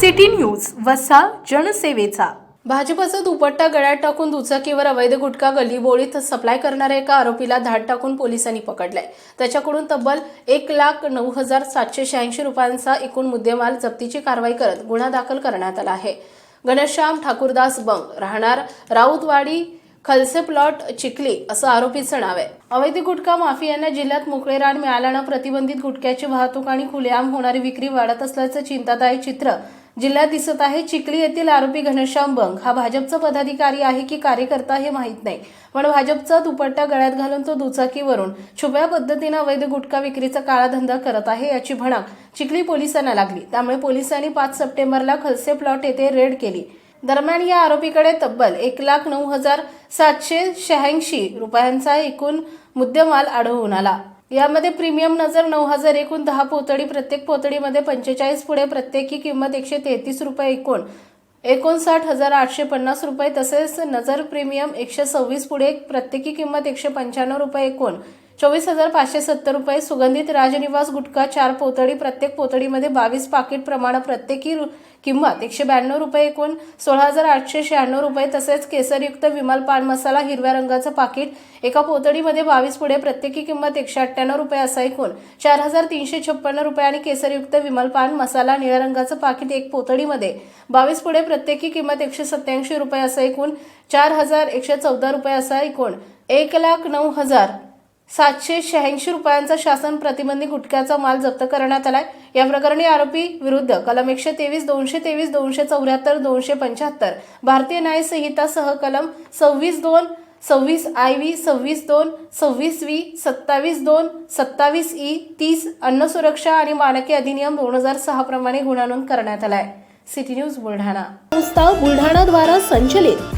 City news वसा जनसेवेचा. भाजपचा दुपट्टा गळ्यात टाकून दुचाकीवर अवैध गुटखा गल्लीबोळीत सप्लाय करणाऱ्या एका आरोपीला धाड टाकून पोलिसांनी पकडलाय. त्याच्याकडून तब्बल एक लाख नऊ हजार सातशे शहाऐंशी रुपयांचा एकूण मुद्देमाल जप्तीची कारवाई करत गुन्हा दाखल करण्यात आला आहे. घनश्याम ठाकूरदास बंग राहणार राऊतवाडी खलसे प्लॉट चिखली असं आरोपीचं नाव आहे. अवैध गुटखा माफियांना जिल्ह्यात मोकळे रान मिळाल्यानं प्रतिबंधित गुटख्याची वाहतूक आणि खुलेआम होणारी विक्री वाढत असल्याचं चिंतादायक चित्र जिल्ह्यात दिसत आहे चिखली येथील आरोपी घनश्याम बंग हा भाजपचा पदाधिकारी आहे की कार्यकर्ता हे माहीत नाही. पण भाजपचा दुपट्टा गळ्यात घालून तो दुचाकीवरून छुप्या पद्धतीनं अवैध गुटखा विक्रीचा काळा धंदा करत आहे याची भणक चिखली पोलिसांना लागली. त्यामुळे पोलिसांनी पाच सप्टेंबरला खलसे प्लॉट येथे रेड केली. दरम्यान या आरोपीकडे तब्बल एक लाख नऊ हजार सातशे शहाऐंशी रुपयांचा एकूण मुद्देमाल आढळून आला. यामध्ये प्रीमियम नजर नऊ हजार एकूण दहा पोतडी प्रत्येक पोतडीमध्ये पंचेचाळीस पुढे प्रत्येकी किंमत एकशे तेहतीस रुपये एकूण. एकोणसाठ हजार आठशे पन्नास रुपये तसेच नजर प्रीमियम एकशे सव्वीस पुढे प्रत्येकी किंमत एकशे पंच्याण्णव रुपये एकूण. चोवीस हजार पाचशे सत्तर रुपये सुगंधित राजनिवास गुटखा चार पोतळी प्रत्येक पोतळीमध्ये बावीस पाकिट प्रमाण प्रत्येकी रु- किंमत एकशे ब्याण्णव रुपये एकूण सोळा हजार आठशे शहाण्णव रुपये तसेच केसरयुक्त विमल पान मसाला हिरव्या रंगाचं पाकिट एका पोतळीमध्ये बावीस पुढे प्रत्येकी किंमत एकशे अठ्ठ्याण्णव रुपये असा एकूण चार हजार तीनशे छप्पन्न रुपये आणि केसरयुक्त विमल पान मसाला निळ्या रंगाचं पाकिट एक पोतळीमध्ये बावीस पुढे प्रत्येकी किंमत एकशे सत्याऐंशी रुपये असं एकूण चार हजार एकशे चौदा रुपये असा एकूण एक लाख नऊ हजार सातशे शहाऐंशी रुपयांचा शासन प्रतिबंधी गुटख्याचा माल जप्त करण्यात आलाय. या प्रकरणी आरोपी विरुद्ध कलम एकशे तेवीस दोनशे तेवीस दोनशे चौऱ्याहत्तर दोनशे पंच्याहत्तर भारतीय न्याय संहितासह कलम सव्वीस दोन सव्वीस आय व्ही सव्वीस दोन सव्वीस व्ही सत्तावीस दोन सत्तावीस ई तीस अन्न सुरक्षा आणि मानके अधिनियम दोन हजार सहा प्रमाणे गुन्हा नोंद करण्यात आलाय. City news Buldhana. संस्था बुलढाणाद्वारा संचलित